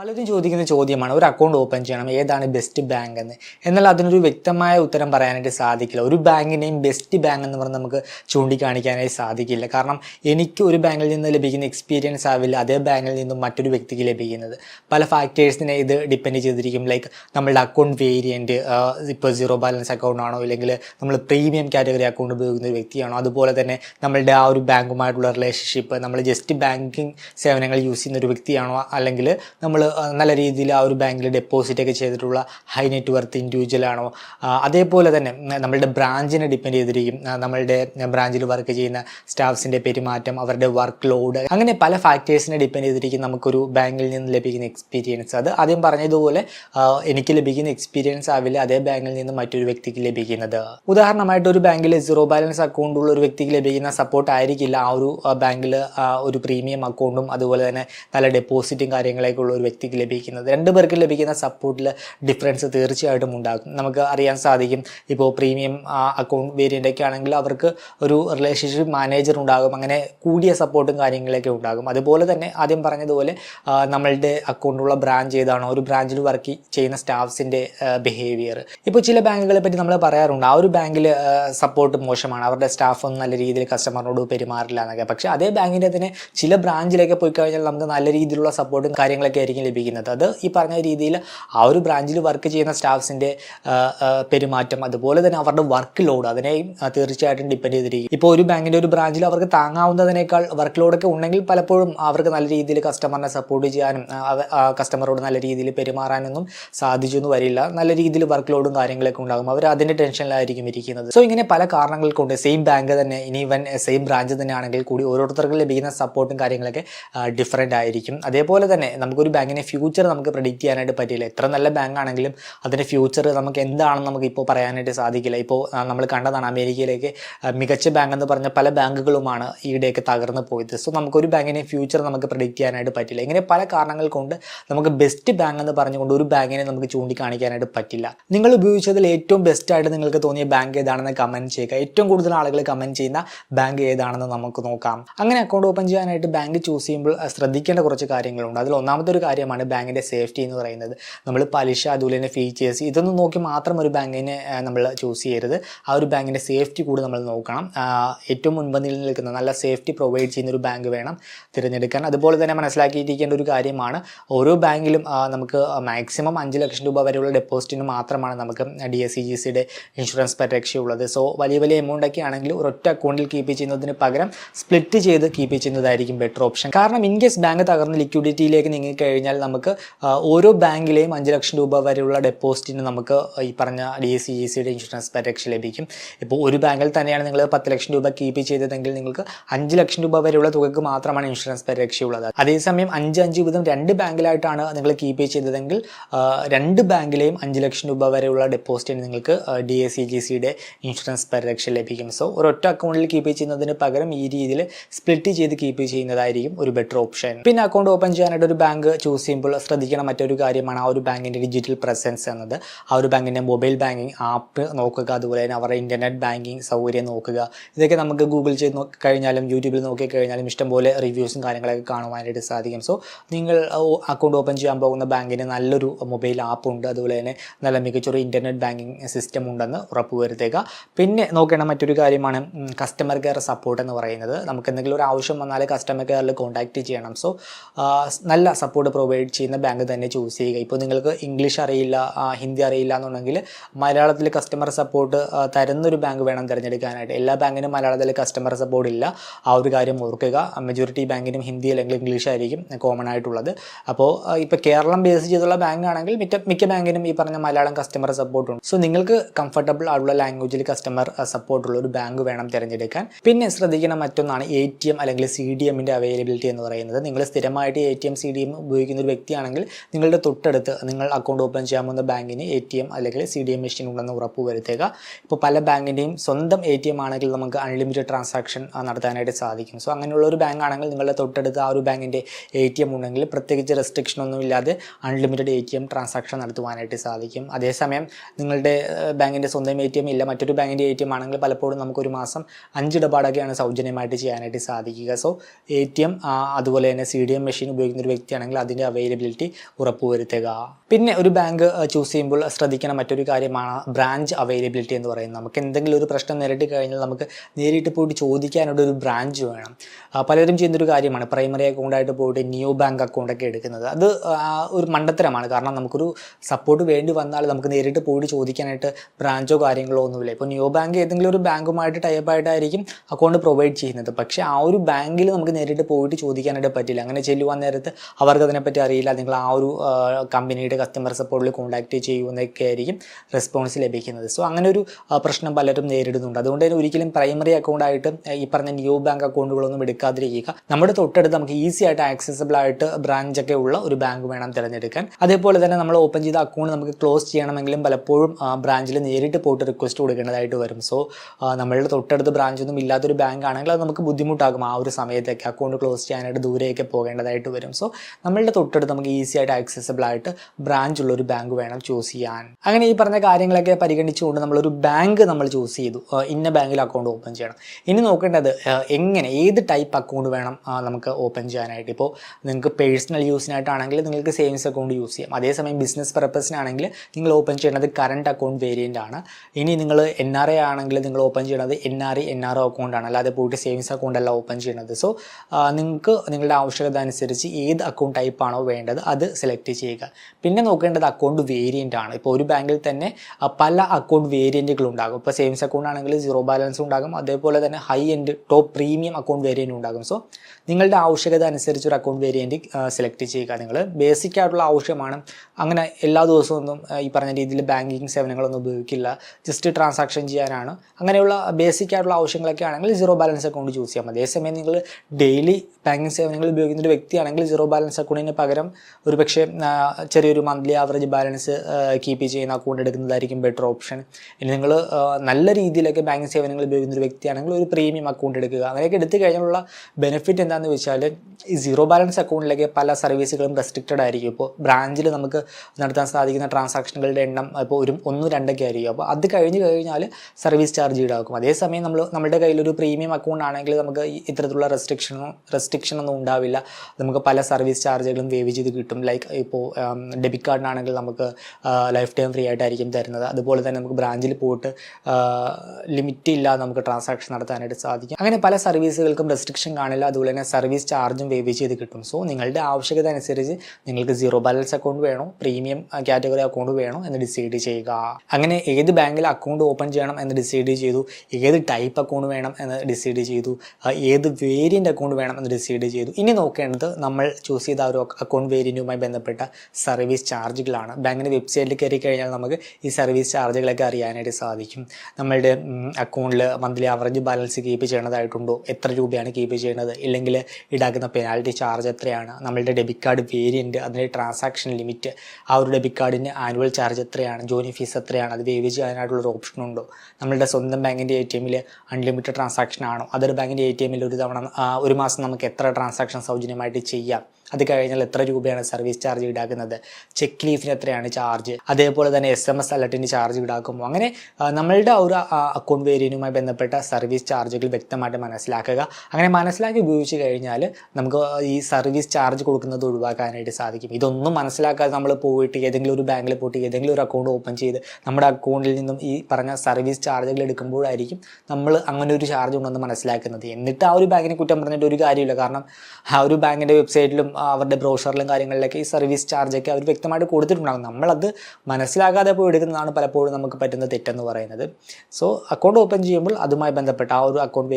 പലരും ചോദിക്കുന്ന ചോദ്യമാണ് ഒരു അക്കൗണ്ട് ഓപ്പൺ ചെയ്യണം ഏതാണ് ബെസ്റ്റ് ബാങ്ക് എന്ന്? എന്നാൽ അതിനൊരു വ്യക്തമായ ഉത്തരം പറയാനായിട്ട് സാധിക്കില്ല. ഒരു ബാങ്കിനെയും ബെസ്റ്റ് ബാങ്ക് എന്ന് പറഞ്ഞ് നമുക്ക് ചൂണ്ടിക്കാണിക്കാനായി സാധിക്കില്ല. കാരണം എനിക്ക് ഒരു ബാങ്കിൽ നിന്ന് ലഭിക്കുന്ന എക്സ്പീരിയൻസ് ആവില്ല അതേ ബാങ്കിൽ നിന്നും മറ്റൊരു വ്യക്തിക്ക് ലഭിക്കുന്നത്. പല ഫാക്ടേഴ്സിനെ ഇത് ഡിപ്പെൻഡ് ചെയ്തിരിക്കും. ലൈക്ക് നമ്മളുടെ അക്കൗണ്ട് വേരിയന്റ് ഇപ്പോൾ സീറോ ബാലൻസ് അക്കൗണ്ട് ആണോ ഇല്ലെങ്കിൽ നമ്മൾ പ്രീമിയം കാറ്റഗറി അക്കൗണ്ട് ഉപയോഗിക്കുന്ന ഒരു വ്യക്തിയാണോ അതുപോലെ തന്നെ നമ്മളുടെ ആ ഒരു ബാങ്കുമായിട്ടുള്ള റിലേഷൻഷിപ്പ് നമ്മൾ ജസ്റ്റ് ബാങ്കിങ് സേവനങ്ങൾ യൂസ് ചെയ്യുന്ന ഒരു വ്യക്തിയാണോ അല്ലെങ്കിൽ നമ്മൾ നല്ല രീതിയിൽ ആ ഒരു ബാങ്കിൽ ഡെപ്പോസിറ്റ് ഒക്കെ ചെയ്തിട്ടുള്ള ഹൈ നെറ്റ് വർത്ത് ഇൻഡിവിജ്വൽ ആണോ? അതേപോലെ തന്നെ നമ്മളുടെ ബ്രാഞ്ചിനെ ഡിപ്പെൻഡ് ചെയ്തിരിക്കും. നമ്മളുടെ ബ്രാഞ്ചിൽ വർക്ക് ചെയ്യുന്ന സ്റ്റാഫ്സിന്റെ പെരുമാറ്റം അവരുടെ വർക്ക് ലോഡ് അങ്ങനെ പല ഫാക്ടേഴ്സിനെ ഡിപ്പെൻഡ് ചെയ്തിരിക്കും നമുക്കൊരു ബാങ്കിൽ നിന്ന് ലഭിക്കുന്ന എക്സ്പീരിയൻസ് അത് ആദ്യം പറഞ്ഞതുപോലെ എനിക്ക് ലഭിക്കുന്ന എക്സ്പീരിയൻസ് ആവില്ല അതേ ബാങ്കിൽ നിന്ന് മറ്റൊരു വ്യക്തിക്ക് ലഭിക്കുന്നത്. ഉദാഹരണമായിട്ട് ഒരു ബാങ്കിൽ സീറോ ബാലൻസ് അക്കൗണ്ട് ഉള്ള ഒരു വ്യക്തിക്ക് ലഭിക്കുന്ന സപ്പോർട്ട് ആയിരിക്കില്ല ആ ഒരു ബാങ്കിൽ ഒരു പ്രീമിയം അക്കൗണ്ടും അതുപോലെ തന്നെ നല്ല ഡെപ്പോസിറ്റും കാര്യങ്ങളൊക്കെ ഉള്ള ഒരു വ്യക്തിക്ക് ലഭിക്കുന്നത്. രണ്ട് പേർക്ക് ലഭിക്കുന്ന സപ്പോർട്ടിൽ ഡിഫറൻസ് തീർച്ചയായിട്ടും ഉണ്ടാകും. നമുക്ക് അറിയാൻ സാധിക്കും. ഇപ്പോൾ പ്രീമിയം അക്കൗണ്ട് വേരിയന്റ് ഒക്കെ ആണെങ്കിൽ അവർക്ക് ഒരു റിലേഷൻഷിപ്പ് മാനേജർ ഉണ്ടാകും. അങ്ങനെ കൂടിയ സപ്പോർട്ടും കാര്യങ്ങളൊക്കെ ഉണ്ടാകും. അതുപോലെ തന്നെ ആദ്യം പറഞ്ഞതുപോലെ നമ്മളുടെ അക്കൗണ്ടുള്ള ബ്രാഞ്ച് ഏതാണോ ഒരു ബ്രാഞ്ചിൽ വർക്ക് ചെയ്യുന്ന സ്റ്റാഫ്സിന്റെ ബിഹേവിയർ ഇപ്പോൾ ചില ബാങ്കുകളെ പറ്റി നമ്മൾ പറയാറുണ്ട്. ആ ഒരു ബാങ്കിൽ സപ്പോർട്ട് മോശമാണ്. അവരുടെ സ്റ്റാഫ് ഒന്നും നല്ല രീതിയിൽ കസ്റ്റമറിനോട് പെരുമാറില്ല എന്നൊക്കെ. പക്ഷേ അതേ ബാങ്കിന്റെ തന്നെ ചില ബ്രാഞ്ചിലേക്ക് പോയി കഴിഞ്ഞാൽ നമുക്ക് നല്ല രീതിയിലുള്ള സപ്പോർട്ടും കാര്യങ്ങളൊക്കെ ആയിരിക്കും ലഭിക്കുന്നത്. അത് ഈ പറഞ്ഞ രീതിയിൽ ആ ഒരു ബ്രാഞ്ചിൽ വർക്ക് ചെയ്യുന്ന സ്റ്റാഫ്സിന്റെ പെരുമാറ്റം അതുപോലെ തന്നെ അവരുടെ വർക്ക് ലോഡ് അതിനെയും തീർച്ചയായിട്ടും ഡിപ്പെൻഡ് ചെയ്തിരിക്കും. ഇപ്പോൾ ഒരു ബാങ്കിന്റെ ഒരു ബ്രാഞ്ചിൽ അവർക്ക് താങ്ങാവുന്നതിനേക്കാൾ വർക്ക് ലോഡൊക്കെ ഉണ്ടെങ്കിൽ പലപ്പോഴും അവർക്ക് നല്ല രീതിയിൽ കസ്റ്റമറിനെ സപ്പോർട്ട് ചെയ്യാനും കസ്റ്റമറോട് നല്ല രീതിയിൽ പെരുമാറാനൊന്നും സാധിച്ചു എന്ന് വരില്ല. നല്ല രീതിയിൽ വർക്ക് ലോഡും കാര്യങ്ങളൊക്കെ ഉണ്ടാകും. അവർ അതിന്റെ ടെൻഷനിലായിരിക്കും ഇരിക്കുന്നത്. സോ ഇങ്ങനെ പല കാരണങ്ങൾ കൊണ്ട് സെയിം ബാങ്ക് തന്നെ ഇനി ഇവൻ സെയിം ബ്രാഞ്ച് തന്നെ ആണെങ്കിൽ കൂടി ഓരോരുത്തർക്കും ലഭിക്കുന്ന സപ്പോർട്ടും കാര്യങ്ങളൊക്കെ ഡിഫറെന്റ് ആയിരിക്കും. അതേപോലെ തന്നെ നമുക്കൊരു ബാങ്കിനെ ഫ്യൂച്ചർ നമുക്ക് പ്രഡിക്റ്റ് ചെയ്യാനായിട്ട് പറ്റില്ല. എത്ര നല്ല ബാങ്ക് ആണെങ്കിലും അതിന്റെ ഫ്യൂച്ചർ നമുക്ക് എന്താണെന്ന് നമുക്ക് ഇപ്പോൾ പറയാനായിട്ട് സാധിക്കില്ല. ഇപ്പോൾ നമ്മൾ കണ്ടതാണ് അമേരിക്കയിലേക്ക് മികച്ച ബാങ്ക് എന്ന് പറഞ്ഞ പല ബാങ്കുകളുമാണ് ഈയിടെയൊക്കെ തകർന്നു പോയത്. സോ നമുക്കൊരു ബാങ്കിനെ ഫ്യൂച്ചർ നമുക്ക് പ്രഡിക്റ്റ് ചെയ്യാനായിട്ട് പറ്റില്ല. ഇങ്ങനെ പല കാരണങ്ങൾ കൊണ്ട് നമുക്ക് ബെസ്റ്റ് ബാങ്ക് എന്ന് പറഞ്ഞുകൊണ്ട് ഒരു ബാങ്കിനെ നമുക്ക് ചൂണ്ടിക്കാണിക്കാനായിട്ട് പറ്റില്ല. നിങ്ങൾ ഉപയോഗിച്ചതിൽ ഏറ്റവും ബെസ്റ്റ് ആയിട്ട് നിങ്ങൾക്ക് തോന്നിയ ബാങ്ക് ഏതാണെന്ന് കമന്റ് ചെയ്യുക. ഏറ്റവും കൂടുതൽ ആളുകൾ കമന്റ് ചെയ്യുന്ന ബാങ്ക് ഏതാണെന്ന് നമുക്ക് നോക്കാം. അങ്ങനെ അക്കൗണ്ട് ഓപ്പൺ ചെയ്യാനായിട്ട് ബാങ്ക് ചൂസ് ചെയ്യുമ്പോൾ ശ്രദ്ധിക്കേണ്ട കുറച്ച് കാര്യങ്ങളുണ്ട്. അതിൽ ഒന്നാമത്തെ ഒരു കാര്യമാണ് ബാങ്കിന്റെ സേഫ്റ്റി എന്ന് പറയുന്നത്. നമ്മൾ പലിശ അതുപോലെ തന്നെ ഫീച്ചേഴ്സ് ഇതൊന്നും നോക്കി മാത്രം ഒരു ബാങ്കിനെ നമ്മൾ ചൂസ് ചെയ്യരുത്. ആ ഒരു ബാങ്കിന്റെ സേഫ്റ്റി കൂടി നമ്മൾ നോക്കണം. ഏറ്റവും മുൻപന്തിയിൽ നിൽക്കുന്ന നല്ല സേഫ്റ്റി പ്രൊവൈഡ് ചെയ്യുന്ന ഒരു ബാങ്ക് വേണം തിരഞ്ഞെടുക്കാൻ. അതുപോലെ തന്നെ മനസ്സിലാക്കിയിരിക്കേണ്ട ഒരു കാര്യമാണ് ഓരോ ബാങ്കിലും നമുക്ക് മാക്സിമം അഞ്ച് ലക്ഷം രൂപ വരെയുള്ള ഡെപ്പോസിറ്റിന് മാത്രമാണ് നമുക്ക് ഡി എസ് സി ജി സിയുടെ ഇൻഷുറൻസ് പരിരക്ഷ ഉള്ളത് സോ വലിയ വലിയ എമൗണ്ട് ഒക്കെ ആണെങ്കിൽ ഒരൊറ്റ അക്കൗണ്ടിൽ കീപ്പ് ചെയ്യുന്നതിന് പകരം സ്പ്ലിറ്റ് ചെയ്ത് കീപ്പ് ചെയ്യുന്നതായിരിക്കും ബെറ്റർ ഓപ്ഷൻ കാരണം ഇൻ കേസ് ബാങ്ക് തകർന്ന് ലിക്വിഡിറ്റിയിലേക്ക് നീങ്ങി കഴിഞ്ഞാൽ നമുക്ക് ഓരോ ബാങ്കിലെയും അഞ്ച് ലക്ഷം രൂപ വരെയുള്ള ഡെപ്പോസിറ്റിന് നമുക്ക് ഈ പറഞ്ഞ ഡി എസ് സി ജി സിയുടെ ഇൻഷുറൻസ് പരിരക്ഷ ലഭിക്കും. ഇപ്പോൾ ഒരു ബാങ്കിൽ തന്നെയാണ് നിങ്ങൾ പത്ത് ലക്ഷം രൂപ കീപ്പ് ചെയ്തതെങ്കിൽ നിങ്ങൾക്ക് അഞ്ച് ലക്ഷം രൂപ വരെയുള്ള തുകയ്ക്ക് മാത്രമാണ് ഇൻഷുറൻസ് പരിരക്ഷയുള്ളത്. അതേസമയം അഞ്ച് അഞ്ച് വീതം രണ്ട് ബാങ്കിലായിട്ടാണ് നിങ്ങൾ കീപ്പ് ചെയ്തതെങ്കിൽ രണ്ട് ബാങ്കിലെയും അഞ്ച് ലക്ഷം രൂപ വരെയുള്ള ഡെപ്പോസിറ്റിന് നിങ്ങൾക്ക് ഡി എ സി ജി സിയുടെ ഇൻഷുറൻസ് പരിരക്ഷ ലഭിക്കും. സോ ഒരൊറ്റ അക്കൗണ്ടിൽ കീപ്പ് ചെയ്യുന്നതിന് പകരം ഈ രീതിയിൽ സ്പ്ലിറ്റ് ചെയ്ത് കീപ്പ് ചെയ്യുന്നതായിരിക്കും ഒരു ബെറ്റർ ഓപ്ഷൻ. പിന്നെ അക്കൗണ്ട് ഓപ്പൺ ചെയ്യാനായിട്ട് ഒരു ബാങ്ക് ചൂസ് ചെയ്യുമ്പോൾ ശ്രദ്ധിക്കണം മറ്റൊരു കാര്യമാണ് ആ ഒരു ബാങ്കിന്റെ ഡിജിറ്റൽ പ്രസൻസ് എന്നത്. ആ ഒരു ബാങ്കിന്റെ മൊബൈൽ ബാങ്കിങ് ആപ്പ് നോക്കുക അതുപോലെ തന്നെ അവരുടെ ഇന്റർനെറ്റ് ബാങ്കിങ് സൗകര്യം നോക്കുക. ഇതൊക്കെ നമുക്ക് ഗൂഗിൾ ചെയ്ത് കഴിഞ്ഞാലും യൂട്യൂബിൽ നോക്കി കഴിഞ്ഞാലും ഇഷ്ടംപോലെ റിവ്യൂസും കാര്യങ്ങളൊക്കെ കാണുവാനായിട്ട് സാധിക്കും. സോ നിങ്ങൾ അക്കൗണ്ട് ഓപ്പൺ ചെയ്യാൻ പോകുന്ന ബാങ്കിന് നല്ലൊരു മൊബൈൽ ആപ്പ് ഉണ്ട്. അതുപോലെ തന്നെ നല്ല മികച്ചൊരു ഇന്റർനെറ്റ് ബാങ്കിങ് സിസ്റ്റം ഉണ്ടെന്ന് ഉറപ്പുവരുത്തുക പിന്നെ നോക്കേണ്ട മറ്റൊരു കാര്യമാണ് കസ്റ്റമർ കെയർ സപ്പോർട്ട് എന്ന് പറയുന്നത്. നമുക്ക് എന്തെങ്കിലും ഒരു ആവശ്യം വന്നാൽ കസ്റ്റമർ കെയറിൽ കോൺടാക്റ്റ് ചെയ്യണം. സോ നല്ല സപ്പോർട്ട് പ്രൊവൈഡ് ചെയ്യുന്ന ബാങ്ക് തന്നെ ചൂസ് ചെയ്യുക. ഇപ്പോൾ നിങ്ങൾക്ക് ഇംഗ്ലീഷ് അറിയില്ല ഹിന്ദി അറിയില്ല എന്നുണ്ടെങ്കിൽ മലയാളത്തിൽ കസ്റ്റമർ സപ്പോർട്ട് തരുന്നൊരു ബാങ്ക് വേണം തിരഞ്ഞെടുക്കാനായിട്ട്. എല്ലാ ബാങ്കിനും മലയാളത്തിൽ കസ്റ്റമർ സപ്പോർട്ട് ഇല്ല. ആ ഒരു കാര്യം ഓർക്കുക. മെജോറിറ്റി ബാങ്കിനും ഹിന്ദി അല്ലെങ്കിൽ ഇംഗ്ലീഷ് ആയിരിക്കും കോമൺ ആയിട്ടുള്ളത്. അപ്പോൾ ഇപ്പോൾ കേരളം ബേസ് ചെയ്തുള്ള ബാങ്ക് ആണെങ്കിൽ മിക്ക മിക്ക ബാങ്കിനും ഈ പറഞ്ഞ മലയാളം കസ്റ്റമർ സപ്പോർട്ട് ഉണ്ട്. സോ നിങ്ങൾക്ക് കംഫർട്ടബിൾ ആയിട്ടുള്ള ലാംഗ്വേജിൽ കസ്റ്റമർ സപ്പോർട്ട് ഉള്ള ഒരു ബാങ്ക് വേണം തിരഞ്ഞെടുക്കാൻ. പിന്നെ ശ്രദ്ധിക്കുന്ന മറ്റൊന്നാണ് എ ടി എം അല്ലെങ്കിൽ സി ഡി എമ്മിന്റെ അവൈലബിലിറ്റി എന്ന് പറയുന്നത്. നിങ്ങൾ സ്ഥിരമായിട്ട് A T M C D M ഉപയോഗിക്കുന്ന ഒരു വ്യക്തിയാണെങ്കിൽ നിങ്ങളുടെ തൊട്ടടുത്ത് നിങ്ങൾ അക്കൗണ്ട് ഓപ്പൺ ചെയ്യാൻ പോകുന്ന ബാങ്കിന് എ ടി എം അല്ലെങ്കിൽ സി ഡി എം മെഷീൻ ഉണ്ടെന്ന് ഉറപ്പ് വരുത്തുക. ഇപ്പോൾ പല ബാങ്കിന്റെയും സ്വന്തം എ ടി എം ആണെങ്കിൽ നമുക്ക് അൺലിമിറ്റഡ് ട്രാൻസാക്ഷൻ നടത്താനായിട്ട് സാധിക്കും. സോ അങ്ങനെയുള്ള ഒരു ബാങ്ക് ആണെങ്കിൽ നിങ്ങളുടെ തൊട്ടടുത്ത് ആ ഒരു ബാങ്കിന്റെ എ ടി എം ഉണ്ടെങ്കിൽ പ്രത്യേകിച്ച് റെസ്ട്രിക്ഷൻ ഒന്നും ഇല്ലാതെ unlimited A T M transaction നടത്തുവാനായിട്ട് സാധിക്കും. അതേസമയം നിങ്ങളുടെ ബാങ്കിന്റെ സ്വന്തം എ ടി എം ഇല്ല മറ്റൊരു ബാങ്കിന്റെ എ ടി എം ആണെങ്കിൽ പലപ്പോഴും നമുക്കൊരു മാസം അഞ്ച് ഇടപാടൊക്കെയാണ് സൗജന്യമായിട്ട് ചെയ്യാനായിട്ട് സാധിക്കുക. സോ എ ടി എം അതുപോലെ തന്നെ സി ഡി എം മെഷീൻ ഉപയോഗിക്കുന്ന ഒരു വ്യക്തിയാണെങ്കിൽ അതിന്റെ അവൈലബിലിറ്റി ഉറപ്പുവരുത്തുക പിന്നെ ഒരു ബാങ്ക് ചൂസ് ചെയ്യുമ്പോൾ ശ്രദ്ധിക്കണം മറ്റൊരു കാര്യമാണ് ബ്രാഞ്ച് അവൈലബിലിറ്റി എന്ന് പറയുന്നത്. നമുക്ക് എന്തെങ്കിലും ഒരു പ്രശ്നം നേരിട്ട് കഴിഞ്ഞാൽ നമുക്ക് നേരിട്ട് പോയിട്ട് ചോദിക്കാനുള്ള ഒരു ബ്രാഞ്ച് വേണം. പലരും ചെയ്യുന്നൊരു കാര്യമാണ് പ്രൈമറി അക്കൗണ്ടായിട്ട് പോയിട്ട് ന്യൂ ബാങ്ക് അക്കൗണ്ടൊക്കെ എടുക്കുന്നത്. അത് ഒരു മണ്ടത്തരമാണ്. കാരണം നമുക്കൊരു സപ്പോർട്ട് വേണ്ടി വന്നാൽ നമുക്ക് നേരിട്ട് പോയിട്ട് ചോദിക്കാനായിട്ട് ബ്രാഞ്ചോ കാര്യങ്ങളോ ഒന്നുമില്ല. ഇപ്പോൾ ന്യൂ ബാങ്ക് ഏതെങ്കിലും ഒരു ബാങ്കുമായിട്ട് ടൈപ്പ് ആയിട്ടായിരിക്കും അക്കൗണ്ട് പ്രൊവൈഡ് ചെയ്യുന്നത്. പക്ഷേ ആ ഒരു ബാങ്കിൽ നമുക്ക് നേരിട്ട് പോയിട്ട് ചോദിക്കാനായിട്ട് പറ്റില്ല. അങ്ങനെ ചെല്ലുവാൻ നേരത്ത് അവർക്ക് അതിനെപ്പറ്റി അറിയില്ല. നിങ്ങൾ ആ ഒരു കമ്പനിയുടെ കസ്റ്റമർ സപ്പോർട്ടിൽ കോൺടാക്ട് ചെയ്യുന്നതൊക്കെ ആയിരിക്കും റെസ്പോൺസ് ലഭിക്കുന്നത്. സോ അങ്ങനെ ഒരു പ്രശ്നം പലരും നേരിടുന്നുണ്ട്. അതുകൊണ്ട് തന്നെ ഒരിക്കലും പ്രൈമറി അക്കൗണ്ടായിട്ട് ഈ പറഞ്ഞ ന്യൂ ബാങ്ക് അക്കൗണ്ടുകളൊന്നും എടുക്കാതിരിക്കുക. നമ്മുടെ തൊട്ടടുത്ത് നമുക്ക് ഈസി ആയിട്ട് ആക്സസബിൾ ആയിട്ട് ബ്രാഞ്ച് ഒക്കെ ഉള്ള ഒരു ബാങ്ക് വേണം തിരഞ്ഞെടുക്കാൻ. അതേപോലെ തന്നെ നമ്മൾ ഓപ്പൺ ചെയ്ത അക്കൗണ്ട് നമുക്ക് ക്ലോസ് ചെയ്യണമെങ്കിലും പലപ്പോഴും ബ്രാഞ്ചിൽ നേരിട്ട് പോയിട്ട് റിക്വസ്റ്റ് കൊടുക്കേണ്ടതായിട്ട് വരും. സോ നമ്മളുടെ തൊട്ടടുത്ത് ബ്രാഞ്ച് ഒന്നും ഇല്ലാത്തൊരു ബാങ്ക് ആണെങ്കിൽ അത് നമുക്ക് ബുദ്ധിമുട്ടാകും ആ ഒരു സമയത്തൊക്കെ. അക്കൗണ്ട് ക്ലോസ് ചെയ്യാനായിട്ട് ദൂരെയൊക്കെ പോകേണ്ടതായിട്ട് വരും. സോ നമ്മളുടെ തൊട്ടടുത്ത് നമുക്ക് ഈസി ആയിട്ട് ആക്സസബിൾ ആയിട്ട് ബ്രാഞ്ച് ഉള്ള ഒരു ബാങ്ക് വേണം ചൂസ് ചെയ്യാൻ. അങ്ങനെ ഈ പറഞ്ഞ കാര്യങ്ങളൊക്കെ പരിഗണിച്ചുകൊണ്ട് നമ്മളൊരു ബാങ്ക് നമ്മൾ ചൂസ് ചെയ്തു. ഇന്ന ബാങ്കിൽ അക്കൗണ്ട് ഓപ്പൺ ചെയ്യണം. ഇനി നോക്കേണ്ടത് എങ്ങനെ ഏത് ടൈപ്പ് അക്കൗണ്ട് വേണം നമുക്ക് ഓപ്പൺ ചെയ്യാനായിട്ട്? ഇപ്പോൾ നിങ്ങൾക്ക് പേഴ്സണൽ യൂസിനായിട്ടാണെങ്കിൽ നിങ്ങൾക്ക് സേവിങ്സ് അക്കൗണ്ട് യൂസ് ചെയ്യാം. അതേസമയം ബിസിനസ് പർപ്പസിനാണെങ്കിൽ നിങ്ങൾ ഓപ്പൺ ചെയ്യേണ്ടത് കറണ്ട് അക്കൗണ്ട് വേരിയന്റ് ആണ്. ഇനി നിങ്ങൾ എൻ ആർ ഐ ആണെങ്കിൽ നിങ്ങൾ ഓപ്പൺ ചെയ്യുന്നത് N R I N R O account ആണ്. അല്ലാതെ പോയിട്ട് സേവിങ്സ് അക്കൗണ്ട് അല്ല ഓപ്പൺ ചെയ്യുന്നത് സോ നിങ്ങൾക്ക് നിങ്ങളുടെ ആവശ്യകത അനുസരിച്ച് ഏത് അക്കൗണ്ട് ടൈപ്പ് ആണോ വേണ്ടത് അത് സെലക്ട് ചെയ്യുക. പിന്നെ നോക്കേണ്ടത് അക്കൗണ്ട് വേരിയന്റ് ആണ്. ഇപ്പോൾ ഒരു ബാങ്കിൽ തന്നെ പല അക്കൗണ്ട് വേരിയന്റുകൾ ഉണ്ടാകും. ഇപ്പോൾ സേവിങ്സ് അക്കൗണ്ട് ആണെങ്കിൽ സീറോ ബാലൻസ് ഉണ്ടാകും. അതേപോലെ തന്നെ high end top premium account variant ഉണ്ടാകും. സോ നിങ്ങളുടെ ആവശ്യകത അനുസരിച്ച് ഒരു അക്കൗണ്ട് വേരിയന്റ് സെലക്ട് ചെയ്യുക നിങ്ങൾ. ബേസിക് ആയിട്ടുള്ള ആവശ്യമാണ്. അങ്ങനെ എല്ലാ ദിവസവും ഈ പറഞ്ഞ രീതിയിൽ ബാങ്കിങ് സേവനങ്ങളൊന്നും ഉപയോഗിക്കില്ല. ജസ്റ്റ് ട്രാൻസാക്ഷൻ ചെയ്യാനാണ്. അങ്ങനെയുള്ള ബേസിക് ആയിട്ടുള്ള ആവശ്യങ്ങളൊക്കെ ആണെങ്കിൽ സീറോ ബാലൻസ് അക്കൗണ്ട് ചൂസ് ചെയ്യാം. അതേസമയം നിങ്ങൾ ഡെയിലി ബാങ്കിങ് സേവനങ്ങൾ ഉപയോഗിക്കുന്ന ഒരു വ്യക്തിയാണെങ്കിൽ സീറോ ബാലൻസ് അക്കൗണ്ടിന് പകരം ഒരു പക്ഷേ ചെറിയൊരു മന്ത്ലി ആവറേജ് ബാലൻസ് കീപ്പ് ചെയ്യുന്ന അക്കൗണ്ട് എടുക്കുന്നതായിരിക്കും ബെറ്റർ ഓപ്ഷൻ ഇനി നിങ്ങൾ നല്ല രീതിയിലൊക്കെ ബാങ്കിങ് സേവനങ്ങൾ ഉപയോഗിക്കുന്ന ഒരു വ്യക്തിയാണെങ്കിൽ ഒരു പ്രീമിയം അക്കൗണ്ട് എടുക്കുക. അങ്ങനെയൊക്കെ എടുത്തു കഴിഞ്ഞാലുള്ള ബെനിഫിറ്റ് എന്താണെന്ന് വെച്ചാൽ ഈ സീറോ ബാലൻസ് അക്കൗണ്ടിലേക്ക് പല സർവീസുകളും റെസ്ട്രിക്റ്റഡ് ആയിരിക്കും. ഇപ്പോൾ ബ്രാഞ്ചിൽ നമുക്ക് നടത്താൻ സാധിക്കുന്ന ട്രാൻസാക്ഷനുകളുടെ എണ്ണം ഇപ്പോൾ ഒരു ഒന്ന് രണ്ടൊക്കെ ആയിരിക്കും. അപ്പോൾ അത് കഴിഞ്ഞ് കഴിഞ്ഞാൽ സർവീസ് ചാർജ് ഈടാക്കും. അതേസമയം നമ്മൾ നമ്മുടെ കയ്യിലൊരു പ്രീമിയം അക്കൗണ്ട് ആണെങ്കിൽ നമുക്ക് ഇത്തരത്തിലുള്ള റെസ്ട്രിക്ഷനോ റെസ്ട്രിക്ഷൻ ഒന്നും ഉണ്ടാവില്ല. നമുക്ക് പല സർവീസ് ചാർജുകളും വേവ് ചെയ്ത് കിട്ടും. ലൈക്ക് ഇപ്പോൾ ഡെബിറ്റ് കാർഡിനാണെങ്കിൽ നമുക്ക് ലൈഫ് ടൈം ഫ്രീ ആയിട്ടായിരിക്കും തരുന്നത്. അതുപോലെ തന്നെ നമുക്ക് ബ്രാഞ്ചിൽ പോയിട്ട് ലിമിറ്റ് ഇല്ലാതെ നമുക്ക് ട്രാൻസാക്ഷൻ നടത്താനായിട്ട് സാധിക്കും. അങ്ങനെ പല സർവീസുകൾക്കും റെസ്ട്രിക്ഷൻ കാണില്ല. അതുപോലെ തന്നെ സർവീസ് ചാർജും വേവ് ചെയ്ത് കിട്ടും. സോ നിങ്ങളുടെ ആവശ്യകത അനുസരിച്ച് നിങ്ങൾക്ക് സീറോ ബാലൻസ് അക്കൗണ്ട് വേണോ പ്രീമിയം കാറ്റഗറി അക്കൗണ്ട് വേണോ എന്ന് ഡിസൈഡ് ചെയ്യുക. അങ്ങനെ ഏത് ബാങ്കിൽ അക്കൗണ്ട് ഓപ്പൺ ചെയ്യണം എന്ന് ഡിസൈഡ് ചെയ്തു ഏത് ടൈപ്പ് അക്കൗണ്ട് വേണം എന്ന് ഡിസൈഡ് ചെയ്തു ഏത് വേരിയന്റ് അക്കൗണ്ട് വേണം എന്ന് ഡിസൈഡ് ചെയ്തു. ഇനി നോക്കേണ്ടത് നമ്മൾ ചൂസ് ചെയ്ത ഒരു അക്കൗണ്ട് വേരിയന്റുമായി ബന്ധപ്പെട്ട സർവീസ് ചാർജുകളാണ് ബാങ്കിന്റെ വെബ്സൈറ്റിൽ കയറി കഴിഞ്ഞാൽ നമുക്ക് ഈ സർവീസ് ചാർജുകളൊക്കെ അറിയാനായിട്ട് സാധിക്കും. നമ്മളുടെ അക്കൗണ്ടിൽ മന്ത്ലി അവറേജ് ബാലൻസ് കീപ്പ് ചെയ്യണതായിട്ടുണ്ടോ? എത്ര രൂപയാണ് കീപ്പ് ചെയ്യുന്നത് ഇല്ലെങ്കിൽ ഈടാക്കുന്ന പെനാൽറ്റി ചാർജ് എത്രയാണ്? നമ്മളുടെ ഡെബിറ്റ് കാർഡ് വേരിയന്റ് അതിന്റെ ട്രാൻസാക്ഷൻ ലിമിറ്റ് ആ ഒരു ഡെബിറ്റ് കാർഡിന് ആനുവൽ ചാർജ് എത്രയാണ്? ജോയിൻ ഫീസ് എത്രയാണ്? അത് വേവ് ചെയ്യാനായിട്ടുള്ളൊരു ഓപ്ഷൻ ഉണ്ടോ? നമ്മളുടെ സ്വന്തം ബാങ്കിന്റെ എ ടി എമ്മിൽ അൺലിമിറ്റഡ് ട്രാൻസാക്ഷൻ ആണോ? അതൊരു ബാങ്കിന്റെ എ ടി എമ്മിൽ ഒരു തവണ ഒരു മാസം നമുക്ക് എത്ര ട്രാൻസാക്ഷൻ സൗജന്യമായിട്ട് ചെയ്യാം? അത് കഴിഞ്ഞാൽ എത്ര രൂപയാണ് സർവീസ് ചാർജ് ഈടാക്കുന്നത്? ചെക്ക് ലീഫിന് എത്രയാണ് ചാർജ് അതേപോലെ തന്നെ എസ് എം എസ് അലർട്ടിന് ചാർജ് ഈടാക്കുമോ? അങ്ങനെ നമ്മളുടെ ഒരു അക്കൗണ്ട് വേരിയനുമായി ബന്ധപ്പെട്ട സർവീസ് ചാർജുകൾ വ്യക്തമായിട്ട് മനസ്സിലാക്കുക. അങ്ങനെ മനസ്സിലാക്കി ഉപയോഗിച്ച് കഴിഞ്ഞാൽ നമുക്ക് ഈ സർവീസ് ചാർജ് കൊടുക്കുന്നത് ഒഴിവാക്കാനായിട്ട് സാധിക്കും. ഇതൊന്നും മനസ്സിലാക്കാതെ നമ്മൾ പോയിട്ട് ഏതെങ്കിലും ഒരു ബാങ്കിൽ പോയിട്ട് ഏതെങ്കിലും ഒരു അക്കൗണ്ട് ഓപ്പൺ ചെയ്ത് നമ്മുടെ അക്കൗണ്ടിൽ നിന്നും ഈ പറഞ്ഞ സർവീസ് ചാർജുകൾ എടുക്കുമ്പോഴായിരിക്കും നമ്മൾ അങ്ങനെ ഒരു ചാർജ് ഉണ്ടെന്ന് മനസ്സിലാക്കുന്നത്. എന്നിട്ട് ആ ഒരു ബാങ്കിനെ കുറ്റം പറഞ്ഞിട്ട് ഒരു കാര്യമില്ല. കാരണം ആ ഒരു ബാങ്കിന്റെ വെബ്സൈറ്റിലും അവരുടെ ബ്രോഷറിലും കാര്യങ്ങളിലൊക്കെ ഈ സർവീസ് ചാർജൊക്കെ അവർ വ്യക്തമായിട്ട് കൊടുത്തിട്ടുണ്ടാകും. നമ്മളത് മനസ്സിലാകാതെ പോയി എടുക്കുന്നതാണ് പലപ്പോഴും നമുക്ക് പറ്റുന്ന തെറ്റെന്ന് പറയുന്നത്. സോ അക്കൗണ്ട് ഓപ്പൺ ചെയ്യുമ്പോൾ അതുമായി ബന്ധപ്പെട്ട ആ ഒരു അക്കൗണ്ട്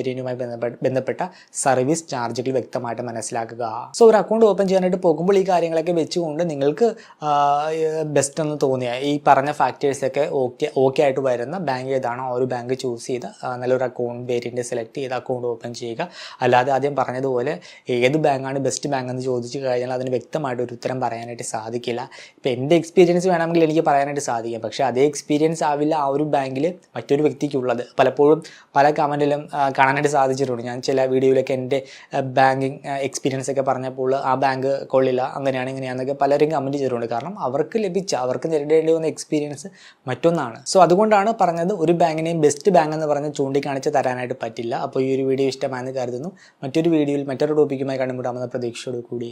ബന്ധപ്പെട്ട ബന്ധപ്പെട്ട സർവീസ് ചാർജുകൾ വ്യക്തമായിട്ട് മനസ്സിലാക്കുക. സോ ഒരു അക്കൗണ്ട് ഓപ്പൺ ചെയ്യാനായിട്ട് പോകുമ്പോൾ ഈ കാര്യങ്ങളൊക്കെ വെച്ചുകൊണ്ട് നിങ്ങൾക്ക് ബെസ്റ്റ് എന്ന് തോന്നിയ ഈ പറഞ്ഞ ഫാക്ടേഴ്സൊക്കെ ഓക്കെ ഓക്കെ ആയിട്ട് വരുന്ന ബാങ്ക് ഏതാണോ ആ ഒരു ബാങ്ക് ചൂസ് ചെയ്ത് നല്ലൊരു അക്കൗണ്ട് വേരിയന്റ് സെലക്ട് ചെയ്ത് അക്കൗണ്ട് ഓപ്പൺ ചെയ്യുക. അല്ലാതെ ആദ്യം പറഞ്ഞതുപോലെ ഏത് ബാങ്കാണ് ബെസ്റ്റ് ബാങ്ക് എന്ന് ചോദിച്ചു കഴിഞ്ഞാൽ അതിന് വ്യക്തമായിട്ട് ഒരു ഉത്തരം പറയാനായിട്ട് സാധിക്കില്ല. ഇപ്പം എന്റെ എക്സ്പീരിയൻസ് വേണമെങ്കിൽ എനിക്ക് പറയാനായിട്ട് സാധിക്കും. പക്ഷേ അതേ എക്സ്പീരിയൻസ് ആവില്ല ആ ഒരു ബാങ്കിൽ മറ്റൊരു വ്യക്തിക്കുള്ളത്. പലപ്പോഴും പല കമന്റിലും കാണാനായിട്ട് സാധിച്ചിട്ടുണ്ട്. ഞാൻ ചില വീഡിയോയിലൊക്കെ എന്റെ ബാങ്കിങ് എക്സ്പീരിയൻസ് ഒക്കെ പറഞ്ഞപ്പോൾ ആ ബാങ്ക് കൊള്ളില്ല അങ്ങനെയാണ് ഇങ്ങനെയാണെന്നൊക്കെ പലരും കമന്റ് ചെയ്തിട്ടുണ്ട്. കാരണം അവർക്ക് ലഭിച്ച അവർക്ക് നേരിടേണ്ടി വന്ന എക്സ്പീരിയൻസ് മറ്റൊന്നാണ്. സോ അതുകൊണ്ടാണ് പറഞ്ഞത് ഒരു ബാങ്കിനെയും ബെസ്റ്റ് ബാങ്ക് എന്ന് പറഞ്ഞ് ചൂണ്ടിക്കാണിച്ച് തരാനായിട്ട് പറ്റില്ല. അപ്പോൾ ഈ ഒരു വീഡിയോ ഇഷ്ടമായെന്ന് കരുതുന്നു. മറ്റൊരു വീഡിയോയിൽ മറ്റൊരു ടോപ്പിക്കുമായി കണ്ടുമുട്ടാമെന്ന പ്രതീക്ഷയോട് കൂടി